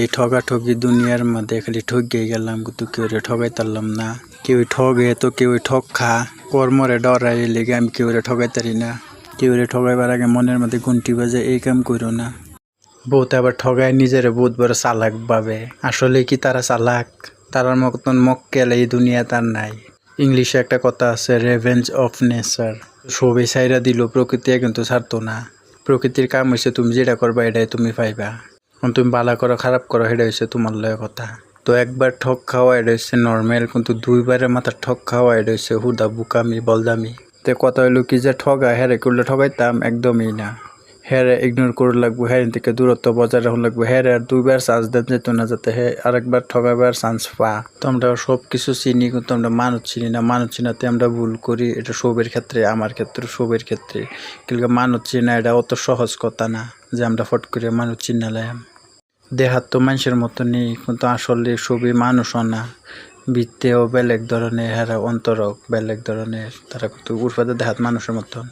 এই ঠগা ঠগি দুনিয়ার মধ্যে খালি ঠগিয়ে গেলাম, কিন্তু কেউ ঠগাই তারলাম না। কেউ ঠগে তো কেউ ঠগ খা কর্মরে ডরাই লেগে আমি কেউ ঠগাই তারি না। কেউ ঠগাইবার আগে মনের মধ্যে ঘুন্টি বাজে, এই কাম করো না। বহুত আবার ঠগায় নিজের বহুত বড় চালাক ভাবে। আসলে কি তারা চালাক? তারার মতন মক্কেল এই দুনিয়া তার নাই। ইংলিশে একটা কথা আছে রেভেঞ্জ অফ নেচার সবই সাইরা দিল প্রকৃতি কিন্তু ছাড়তো না। প্রকৃতির কাম হয়েছে তুমি যেটা করবা, এটাই তুমি পাইবা। তুমি বালা করো, খারাপ করো সেটা হচ্ছে তোমার লয় কথা। তো একবার ঠক খাওয়া, এটা হচ্ছে নর্মাল কিন্তু দুইবারের মাথা ঠক খাওয়া, এটা হচ্ছে হুদা, বুকামি, বলদামি। তো কথা হইল কি যে ঠগা হ্যারে করলে ঠগাইতাম, একদমই না। হ্যারে ইগনোর করে লাগবো হ্যাঁ থেকে দূরত্ব বজায় রাখুন লাগবো। হ্যাঁ আর দুইবার চান্স দেন যেত না, যাতে হ্যাঁ আরেকবার ঠগাবার চান্স পা। তো আমরা সব কিছু চিনি, কিন্তু আমরা মানুষ চিনি না। মানুষ চিনাতে আমরা ভুল করি, এটা সবের ক্ষেত্রে, আমার ক্ষেত্রে, সবের ক্ষেত্রে। কিন্তু মানুষ চিনা, এটা অত সহজ কথা না যে আমরা ফট করে মানুষ চিনালাম। দেহাত তো মানুষের মতো নেই কিন্তু আসলে সবই মানুষও না বৃত্তেও বেলেগ ধরনের হ্যাঁ অন্তরক বেলেগ ধরনের, তারা কিন্তু উর্ফাতে দেহাত মানুষের মতন।